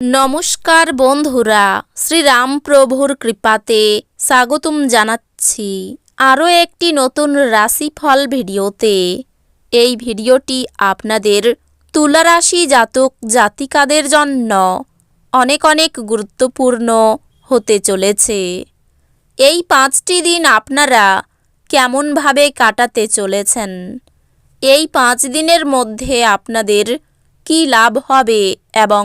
নমস্কার বন্ধুরা, শ্রীরাম প্রভুর কৃপাতে স্বাগতম জানাচ্ছি আরও একটি নতুন রাশিফল ভিডিওতে। এই ভিডিওটি আপনাদের তুলা রাশি জাতক জাতিকাদের জন্য অনেক অনেক গুরুত্বপূর্ণ হতে চলেছে। এই পাঁচটি দিন আপনারা কেমনভাবে কাটাতে চলেছেন? এই পাঁচ দিনের মধ্যে আপনাদের কি লাভ হবে এবং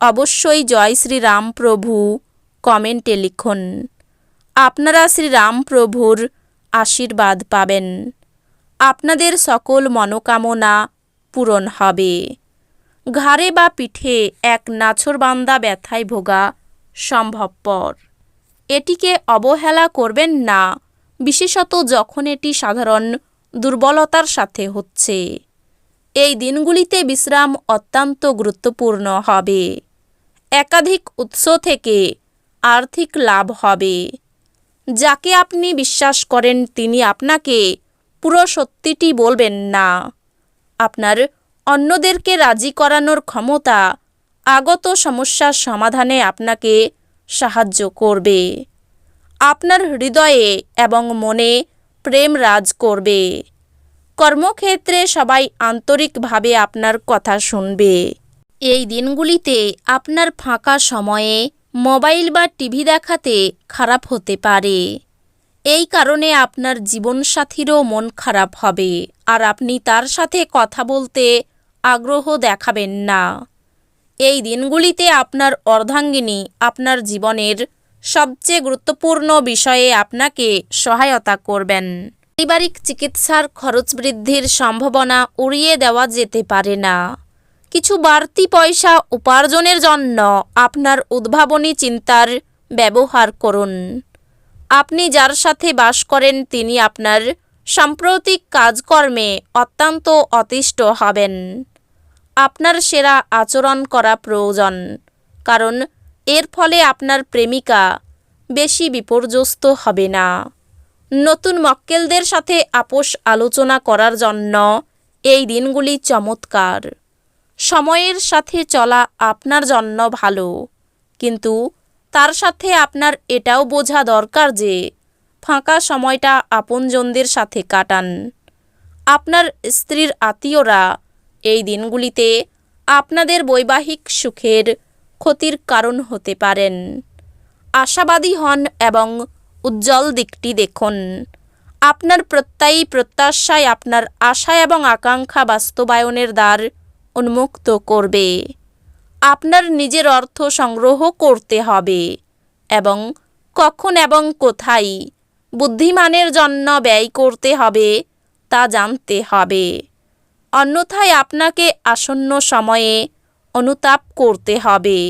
অবশ্যই জয় শ্রীরামপ্রভু। কমেন্টে লিখুন, আপনারা শ্রীরামপ্রভুর আশীর্বাদ পাবেন। আপনাদের সকল মনোকামনা পূরণ হবে। ঘাড়ে বা পিঠে এক নাছরবান্দা ব্যথায় ভোগা সম্ভবপর। এটিকে অবহেলা করবেন না, বিশেষত যখন এটি সাধারণ দুর্বলতার সাথে হচ্ছে। এই দিনগুলিতে বিশ্রাম অত্যন্ত গুরুত্বপূর্ণ হবে। একাধিক উৎস থেকে আর্থিক লাভ হবে। যাকে আপনি বিশ্বাস করেন তিনি আপনাকে পুরো সত্যিটি বলবেন না। আপনার অন্যদেরকে রাজি করানোর ক্ষমতা আগত সমস্যার সমাধানে আপনাকে সাহায্য করবে। আপনার হৃদয়ে এবং মনে প্রেম রাজ করবে। কর্মক্ষেত্রে সবাই আন্তরিকভাবে আপনার কথা শুনবে। এই দিনগুলিতে আপনার ফাঁকা সময়ে মোবাইল বা টিভি দেখাতে খারাপ হতে পারে। এই কারণে আপনার জীবনসাথীরও মন খারাপ হবে আর আপনি তার সাথে কথা বলতে আগ্রহ দেখাবেন না। এই দিনগুলিতে আপনার অর্ধাঙ্গিনী আপনার জীবনের সবচেয়ে গুরুত্বপূর্ণ বিষয়ে আপনাকে সহায়তা করবেন। পারিবারিক চিকিৎসার খরচ বৃদ্ধির সম্ভাবনা উড়িয়ে দেওয়া যেতে পারে না। কিছু বাড়তি পয়সা উপার্জনের জন্য আপনার উদ্ভাবনী চিন্তার ব্যবহার করুন। আপনি যার সাথে বাস করেন, তিনি আপনার সাম্প্রতিক কাজকর্মে অত্যন্ত অতিষ্ঠ হবেন। আপনার সেরা আচরণ করা প্রয়োজন, কারণ এর ফলে আপনার প্রেমিকা বেশি বিপর্যস্ত হবে না। নতুন মক্কেলদের সাথে আপোষ আলোচনা করার জন্য এই দিনগুলি চমৎকার। সময়ের সাথে চলা আপনার জন্য ভালো। কিন্তু তার সাথে আপনার এটাও বোঝা দরকার যে ফাঁকা সময়টা আপনজনদের সাথে কাটান। আপনার স্ত্রীর আত্মীয়রা এই দিনগুলিতে আপনাদের বৈবাহিক সুখের ক্ষতির কারণ হতে পারেন। আশাবাদী হন এবং উজ্জ্বল দিকটি দেখুন। আপনার প্রত্যয়ী প্রত্যাশায় আপনার আশা এবং আকাঙ্ক্ষা বাস্তবায়নের দ্বার উন্মুক্ত করবে। আপনার নিজের অর্থ সংগ্রহ করতে হবে এবং কখন এবং কোথায় বুদ্ধিমানের জন্য ব্যয় করতে হবে তা জানতে হবে। অন্যথায় আপনাকে আসন্ন সময়ে অনুতাপ করতে হবে।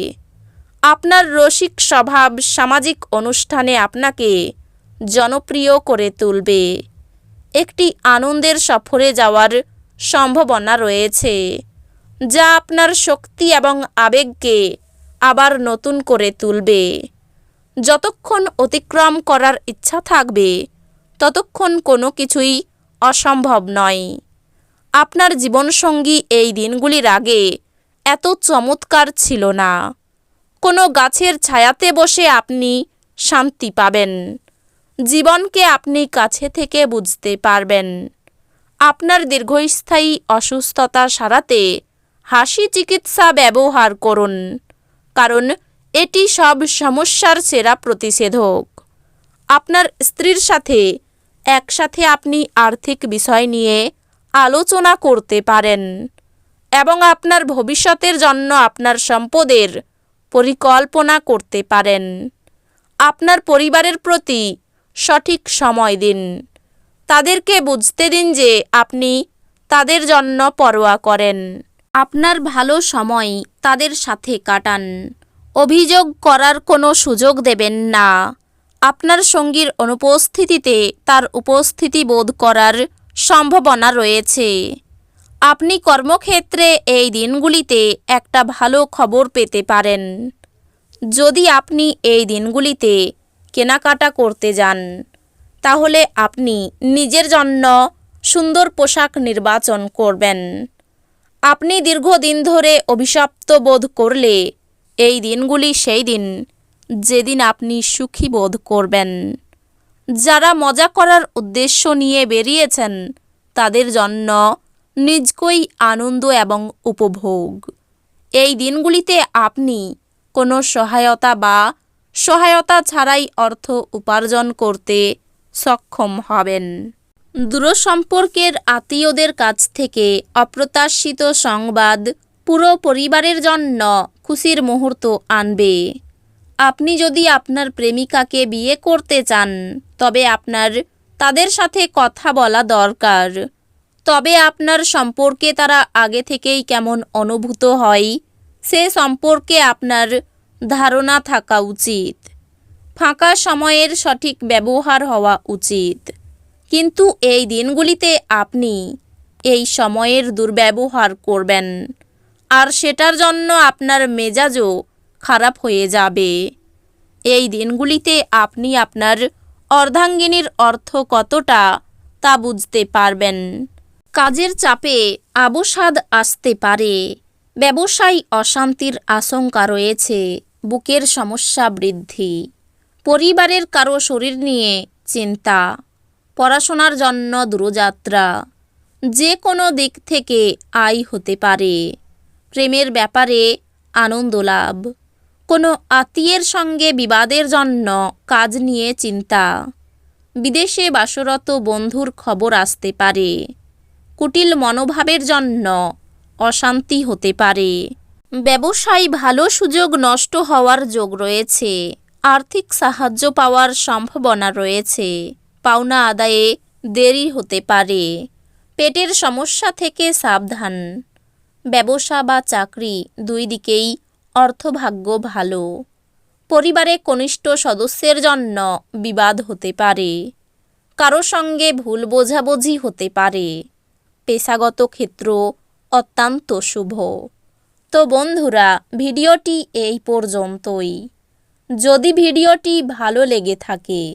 আপনার রসিক স্বভাব সামাজিক অনুষ্ঠানে আপনাকে জনপ্রিয় করে তুলবে। একটি আনন্দের সফরে যাওয়ার সম্ভাবনা রয়েছে। যা আপনার শক্তি এবং আবেগকে আবার নতুন করে তুলবে। যতক্ষণ অতিক্রম করার ইচ্ছা থাকবে, ততক্ষণ কোনো কিছুই অসম্ভব নয়। আপনার জীবনসঙ্গী এই দিনগুলির আগে এত চমৎকার ছিল না। কোনো গাছের ছায়াতে বসে আপনি শান্তি পাবেন। জীবনকে আপনি কাছে থেকে বুঝতে পারবেন। আপনার দীর্ঘস্থায়ী অসুস্থতা সারাতে হাসি চিকিৎসা ব্যবহার করুন, কারণ এটি সব সমস্যার সেরা প্রতিষেধক। আপনার স্ত্রীর সাথে একসাথে আপনি আর্থিক বিষয় নিয়ে আলোচনা করতে পারেন এবং আপনার ভবিষ্যতের জন্য আপনার সম্পদের পরিকল্পনা করতে পারেন। আপনার পরিবারের প্রতি সঠিক সময় দিন। তাদেরকে বুঝতে দিন যে আপনি তাদের জন্য পরোয়া করেন। আপনার ভালো সময় তাদের সাথে কাটান। অভিযোগ করার কোনো সুযোগ দেবেন না। আপনার সঙ্গীর অনুপস্থিতিতে তার উপস্থিতি বোধ করার সম্ভাবনা রয়েছে। আপনি কর্মক্ষেত্রে এই দিনগুলিতে একটা ভালো খবর পেতে পারেন। যদি আপনি এই দিনগুলিতে কেনাকাটা করতে যান, তাহলে আপনি নিজের জন্য সুন্দর পোশাক নির্বাচন করবেন। আপনি দীর্ঘদিন ধরে অভিশপ্ত বোধ করলে এই দিনগুলি সেই দিন যেদিন আপনি সুখী বোধ করবেন। যারা মজা করার উদ্দেশ্য নিয়ে বেরিয়েছেন, তাদের জন্য নিজকই আনন্দ এবং উপভোগ। এই দিনগুলিতে আপনি কোনো সহায়তা বা সহায়তা ছাড়াই অর্থ উপার্জন করতে সক্ষম হবেন। দূরসম্পর্কের আত্মীয়দের কাছ থেকে অপ্রত্যাশিত সংবাদ পুরো পরিবারের জন্য খুশির মুহূর্ত আনবে। আপনি যদি আপনার প্রেমিকাকে বিয়ে করতে চান, তবে আপনার তাদের সাথে কথা বলা দরকার। তবে আপনার সম্পর্কে তারা আগে থেকেই কেমন অনুভূত হয়, সে সম্পর্কে আপনার ধারণা থাকা উচিত। ফাঁকা সময়ের সঠিক ব্যবহার হওয়া উচিত। কিন্তু এই দিনগুলিতে আপনি এই সময়ের দুর্ব্যবহার করবেন, আর সেটার জন্য আপনার মেজাজও খারাপ হয়ে যাবে। এই দিনগুলিতে আপনি আপনার অর্ধাঙ্গিনীর অর্থ কতটা তা বুঝতে পারবেন। কাজের চাপে আবসাদ আসতে পারে, ব্যবসায় অশান্তির আশঙ্কা রয়েছে, বুকের সমস্যা বৃদ্ধি, পরিবারের কারও শরীর নিয়ে চিন্তা। পড়াশোনার জন্য দূরযাত্রা। যে কোনো দিক থেকে আয় হতে পারে। প্রেমের ব্যাপারে আনন্দ লাভ। কোনো আত্মীয়ের সঙ্গে বিবাদের জন্য কাজ নিয়ে চিন্তা। বিদেশে বাসরত বন্ধুর খবর আসতে পারে। কুটিল মনোভাবের জন্য অশান্তি হতে পারে। ব্যবসায় ভালো সুযোগ নষ্ট হওয়ার যোগ রয়েছে। আর্থিক সাহায্য পাওয়ার সম্ভাবনা রয়েছে। পাওনা আদায়ে দেরি হতে পারে। পেটের সমস্যা থেকে সাবধান। ব্যবসা বা চাকরি দুই দিকেই অর্থভাগ্য ভালো। পরিবারে কনিষ্ঠ সদস্যের জন্য বিবাদ হতে পারে। কারও সঙ্গে ভুল বোঝাবুঝি হতে পারে। পেশাগত ক্ষেত্র অত্যন্ত শুভ। তো বন্ধুরা, ভিডিওটি এই পর্যন্তই। যদি ভিডিওটি ভালো লেগে থাকে